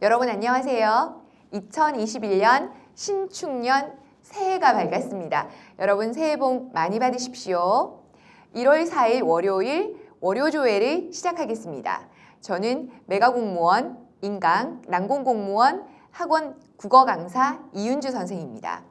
여러분 안녕하세요. 2021년 신축년 새해가 밝았습니다. 여러분 새해 복 많이 받으십시오. 1월 4일 월요일 월요조회를 시작하겠습니다. 저는 메가공무원, 인강, 난공공무원, 학원 국어 강사 이윤주 선생입니다.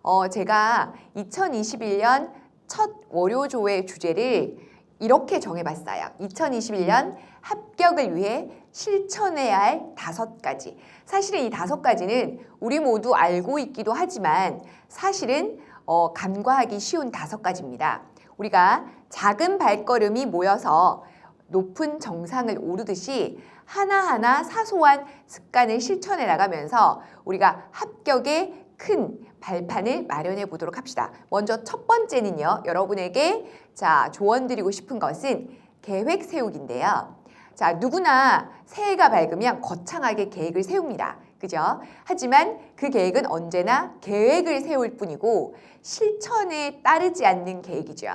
어, 제가 2021년 첫 월요조회 주제를 이렇게 정해봤어요. 2021년 합격을 위해 실천해야 할 다섯 가지. 사실은 이 다섯 가지는 우리 모두 알고 있기도 하지만 사실은 어, 간과하기 쉬운 다섯 가지입니다. 우리가 작은 발걸음이 모여서 높은 정상을 오르듯이 하나하나 사소한 습관을 실천해 나가면서 우리가 합격의 큰 발판을 마련해 보도록 합시다. 먼저 첫 번째는요, 여러분에게 자, 조언 드리고 싶은 것은 계획 세우기인데요. 자, 누구나 새해가 밝으면 거창하게 계획을 세웁니다. 그죠? 하지만 그 계획은 언제나 계획을 세울 뿐이고 실천에 따르지 않는 계획이죠.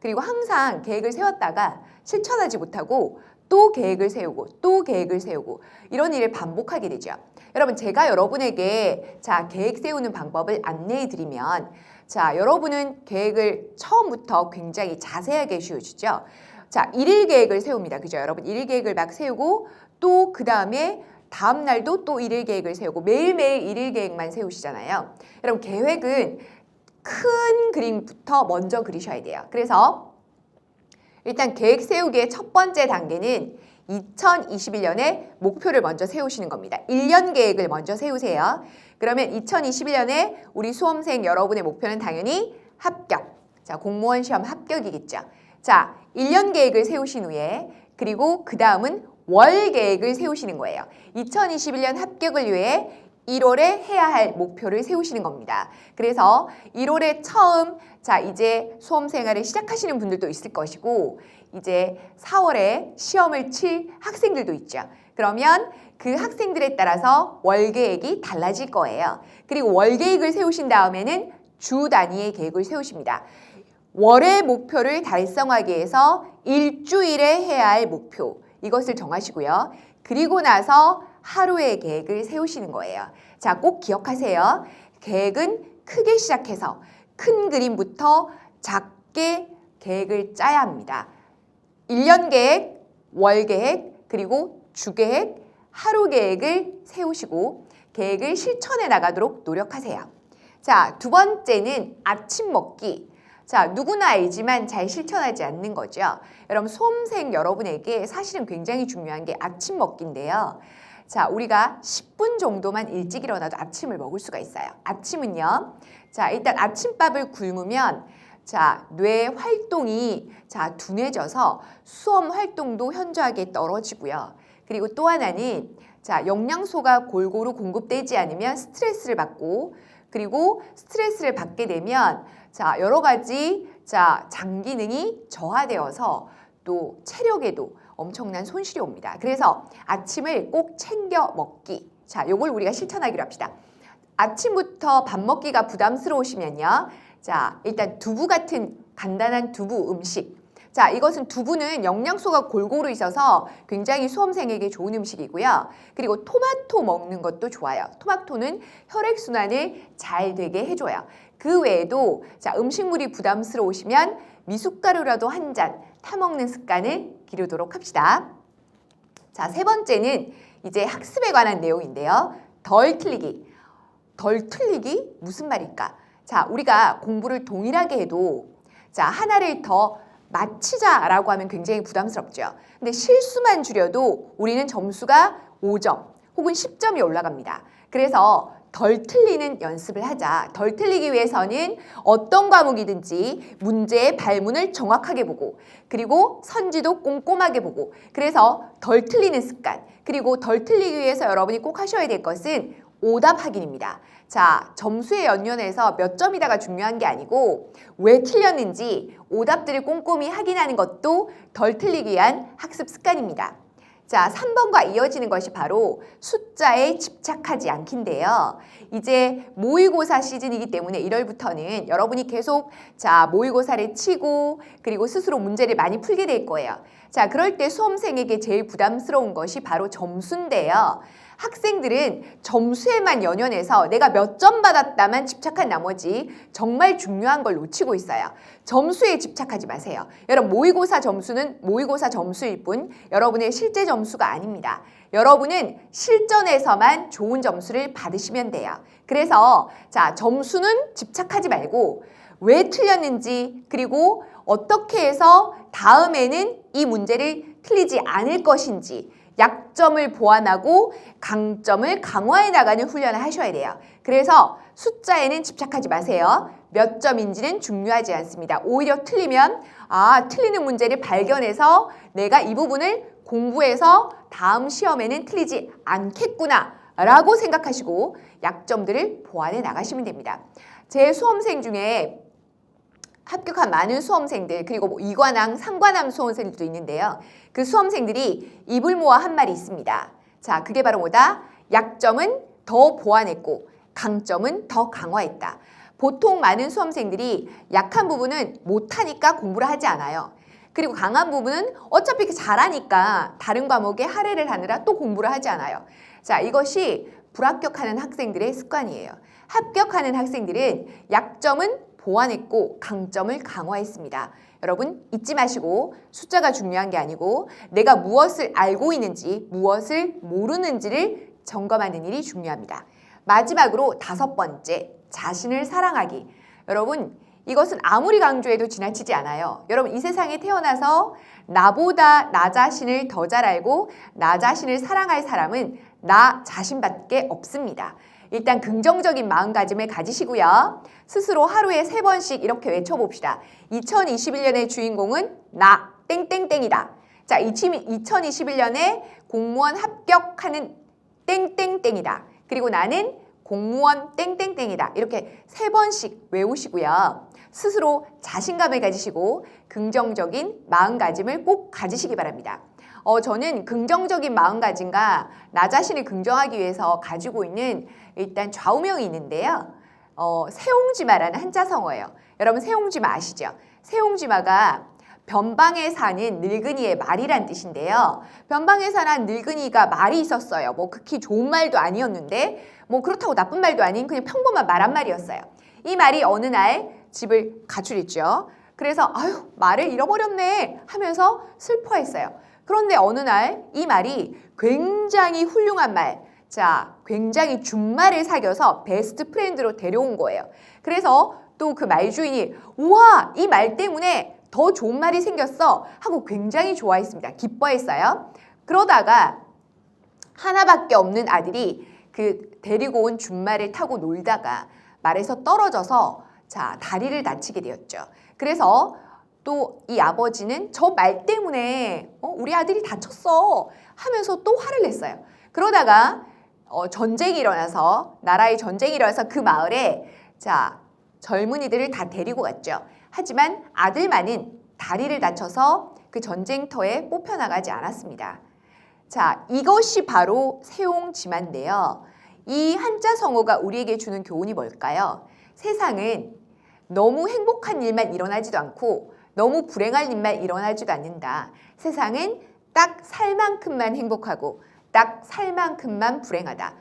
그리고 항상 계획을 세웠다가 실천하지 못하고 또 계획을 세우고 또 계획을 세우고 이런 일을 반복하게 되죠. 여러분 제가 여러분에게 자 계획 세우는 방법을 안내해 드리면 자 여러분은 계획을 처음부터 굉장히 자세하게 세우시죠. 자 일일 계획을 세웁니다. 그죠? 여러분 일일 계획을 막 세우고 또 그 다음에 다음 날도 또 일일 계획을 세우고 매일매일 일일 계획만 세우시잖아요. 여러분 계획은 큰 그림부터 먼저 그리셔야 돼요. 그래서 일단 계획 세우기의 첫 번째 단계는 2021년에 목표를 먼저 세우시는 겁니다. 1년 계획을 먼저 세우세요. 그러면 2021년에 우리 수험생 여러분의 목표는 당연히 합격. 자, 공무원 시험 합격이겠죠. 자, 1년 계획을 세우신 후에 그리고 그 다음은 월 계획을 세우시는 거예요. 2021년 합격을 위해 1월에 해야 할 목표를 세우시는 겁니다. 그래서 1월에 처음 자 이제 수험 생활을 시작하시는 분들도 있을 것이고 이제 4월에 시험을 칠 학생들도 있죠. 그러면 그 학생들에 따라서 월 계획이 달라질 거예요. 그리고 월 계획을 세우신 다음에는 주 단위의 계획을 세우십니다. 월의 목표를 달성하기 위해서 일주일에 해야 할 목표 이것을 정하시고요. 그리고 나서 하루의 계획을 세우시는 거예요. 자, 꼭 기억하세요. 계획은 크게 시작해서 큰 그림부터 작게 계획을 짜야 합니다. 1년 계획, 월 계획, 그리고 주 계획, 하루 계획을 세우시고 계획을 실천해 나가도록 노력하세요. 자, 두 번째는 아침 먹기. 자, 누구나 알지만 잘 실천하지 않는 거죠. 여러분, 수험생 여러분에게 사실은 굉장히 중요한 게 아침 먹기인데요. 자, 우리가 10분 정도만 일찍 일어나도 아침을 먹을 수가 있어요. 아침은요. 자, 일단 아침밥을 굶으면 자, 뇌 활동이 자, 둔해져서 수험 활동도 현저하게 떨어지고요. 그리고 또 하나는 자, 영양소가 골고루 공급되지 않으면 스트레스를 받고 그리고 스트레스를 받게 되면 자, 여러 가지 자, 장 기능이 저하되어서 또 체력에도 엄청난 손실이 옵니다. 그래서 아침을 꼭 챙겨 먹기. 자, 요걸 우리가 실천하기로 합시다. 아침부터 밥 먹기가 부담스러우시면요. 자, 일단 두부 같은 간단한 두부 음식. 자, 이것은 두부는 영양소가 골고루 있어서 굉장히 수험생에게 좋은 음식이고요. 그리고 토마토 먹는 것도 좋아요. 토마토는 혈액순환을 잘 되게 해줘요. 그 외에도 자, 음식물이 부담스러우시면 미숫가루라도 한 잔 타먹는 습관을 기르도록 합시다. 자, 세 번째는 이제 학습에 관한 내용인데요. 덜 틀리기. 덜 틀리기? 무슨 말일까? 자, 우리가 공부를 동일하게 해도 자, 하나를 더 맞히자라고 하면 굉장히 부담스럽죠. 근데 실수만 줄여도 우리는 점수가 5점 혹은 10점이 올라갑니다. 그래서 덜 틀리는 연습을 하자. 덜 틀리기 위해서는 어떤 과목이든지 문제의 발문을 정확하게 보고 그리고 선지도 꼼꼼하게 보고 그래서 덜 틀리는 습관 그리고 덜 틀리기 위해서 여러분이 꼭 하셔야 될 것은 오답 확인입니다. 자, 점수에 연연해서 몇 점이다가 중요한 게 아니고 왜 틀렸는지 오답들을 꼼꼼히 확인하는 것도 덜 틀리기 위한 학습 습관입니다. 자, 3번과 이어지는 것이 바로 숫자에 집착하지 않기인데요. 이제 모의고사 시즌이기 때문에 1월부터는 여러분이 계속 자, 모의고사를 치고 그리고 스스로 문제를 많이 풀게 될 거예요. 자, 그럴 때 수험생에게 제일 부담스러운 것이 바로 점수인데요. 학생들은 점수에만 연연해서 내가 몇 점 받았다만 집착한 나머지 정말 중요한 걸 놓치고 있어요. 점수에 집착하지 마세요. 여러분 모의고사 점수는 모의고사 점수일 뿐 여러분의 실제 점수가 아닙니다. 여러분은 실전에서만 좋은 점수를 받으시면 돼요. 그래서 자 점수는 집착하지 말고 왜 틀렸는지 그리고 어떻게 해서 다음에는 이 문제를 틀리지 않을 것인지 약점을 보완하고 강점을 강화해 나가는 훈련을 하셔야 돼요. 그래서 숫자에는 집착하지 마세요. 몇 점인지는 중요하지 않습니다. 오히려 틀리면 아, 틀리는 문제를 발견해서 내가 이 부분을 공부해서 다음 시험에는 틀리지 않겠구나 라고 생각하시고 약점들을 보완해 나가시면 됩니다. 제 수험생 중에 합격한 많은 수험생들 그리고 뭐 이관왕, 상관함 수험생들도 있는데요. 그 수험생들이 입을 모아 한 말이 있습니다. 자, 그게 바로 뭐다? 약점은 더 보완했고 강점은 더 강화했다. 보통 많은 수험생들이 약한 부분은 못하니까 공부를 하지 않아요. 그리고 강한 부분은 어차피 잘하니까 다른 과목에 할애를 하느라 또 공부를 하지 않아요. 자, 이것이 불합격하는 학생들의 습관이에요. 합격하는 학생들은 약점은 보완했고 강점을 강화했습니다. 여러분 잊지 마시고 숫자가 중요한 게 아니고 내가 무엇을 알고 있는지 무엇을 모르는지를 점검하는 일이 중요합니다. 마지막으로 다섯 번째 자신을 사랑하기. 여러분 이것은 아무리 강조해도 지나치지 않아요. 여러분 이 세상에 태어나서 나보다 나 자신을 더 잘 알고 나 자신을 사랑할 사람은 나 자신밖에 없습니다. 일단 긍정적인 마음가짐을 가지시고요. 스스로 하루에 세 번씩 이렇게 외쳐봅시다. 2021년의 주인공은 나 땡땡땡이다. 자, 2021년에 공무원 합격하는 땡땡땡이다. 그리고 나는 공무원 땡땡땡이다. 이렇게 세 번씩 외우시고요. 스스로 자신감을 가지시고 긍정적인 마음가짐을 꼭 가지시기 바랍니다. 어, 저는 긍정적인 마음가짐과 나 자신을 긍정하기 위해서 가지고 있는 일단 좌우명이 있는데요. 어, 세옹지마라는 한자 성어예요. 여러분 세옹지마 아시죠? 세옹지마가 변방에 사는 늙은이의 말이란 뜻인데요. 변방에 사는 늙은이가 말이 있었어요. 뭐 극히 좋은 말도 아니었는데 뭐 그렇다고 나쁜 말도 아닌 그냥 평범한 말 한 말이었어요. 이 말이 어느 날 집을 가출했죠. 그래서 아유 말을 잃어버렸네 하면서 슬퍼했어요. 그런데 어느 날 이 말이 굉장히 훌륭한 말, 자 굉장히 준말을 사귀어서 베스트 프렌드로 데려온 거예요. 그래서 또 그 말 주인이 우와 이 말 때문에 더 좋은 말이 생겼어 하고 굉장히 좋아했습니다. 기뻐했어요. 그러다가 하나밖에 없는 아들이 그 데리고 온 준말을 타고 놀다가 말에서 떨어져서 자 다리를 다치게 되었죠. 그래서 또 이 아버지는 저 말 때문에 어, 우리 아들이 다쳤어 하면서 또 화를 냈어요. 그러다가 어, 전쟁이 일어나서 나라의 전쟁이 일어나서 그 마을에 자 젊은이들을 다 데리고 갔죠. 하지만 아들만은 다리를 다쳐서 그 전쟁터에 뽑혀나가지 않았습니다. 자, 이것이 바로 세옹지마인데요. 이 한자 성어가 우리에게 주는 교훈이 뭘까요? 세상은 너무 행복한 일만 일어나지도 않고 너무 불행한 일만 일어나지도 않는다. 세상은 딱 살 만큼만 행복하고 딱 살 만큼만 불행하다.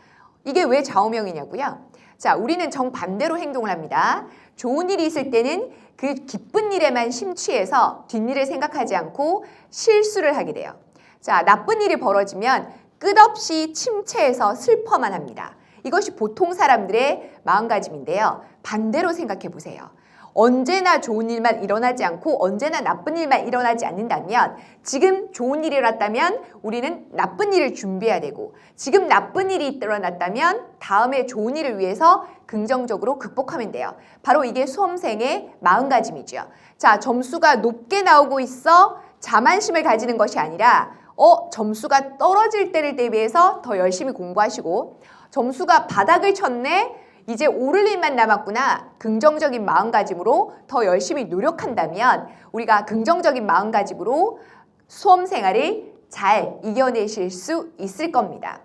이게 왜 좌우명이냐고요? 자, 우리는 정반대로 행동을 합니다. 좋은 일이 있을 때는 그 기쁜 일에만 심취해서 뒷일을 생각하지 않고 실수를 하게 돼요. 자, 나쁜 일이 벌어지면 끝없이 침체해서 슬퍼만 합니다. 이것이 보통 사람들의 마음가짐인데요. 반대로 생각해 보세요. 언제나 좋은 일만 일어나지 않고 언제나 나쁜 일만 일어나지 않는다면 지금 좋은 일이 일어났다면 우리는 나쁜 일을 준비해야 되고 지금 나쁜 일이 일어났다면 다음에 좋은 일을 위해서 긍정적으로 극복하면 돼요. 바로 이게 수험생의 마음가짐이죠. 자, 점수가 높게 나오고 있어 자만심을 가지는 것이 아니라 어, 점수가 떨어질 때를 대비해서 더 열심히 공부하시고 점수가 바닥을 쳤네. 이제 오를 일만 남았구나. 긍정적인 마음가짐으로 더 열심히 노력한다면 우리가 긍정적인 마음가짐으로 수험 생활을 잘 이겨내실 수 있을 겁니다.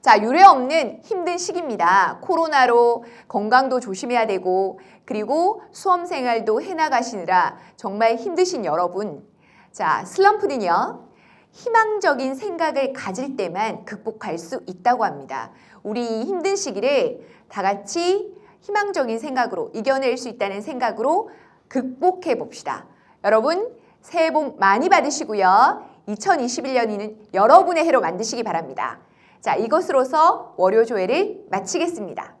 자, 유례 없는 힘든 시기입니다. 코로나로 건강도 조심해야 되고, 그리고 수험 생활도 해나가시느라 정말 힘드신 여러분. 자, 슬럼프는요, 희망적인 생각을 가질 때만 극복할 수 있다고 합니다. 우리 이 힘든 시기를 다 같이 희망적인 생각으로 이겨낼 수 있다는 생각으로 극복해 봅시다. 여러분, 새해 복 많이 받으시고요. 2021년에는 여러분의 해로 만드시기 바랍니다. 자, 이것으로서 월요 조회를 마치겠습니다.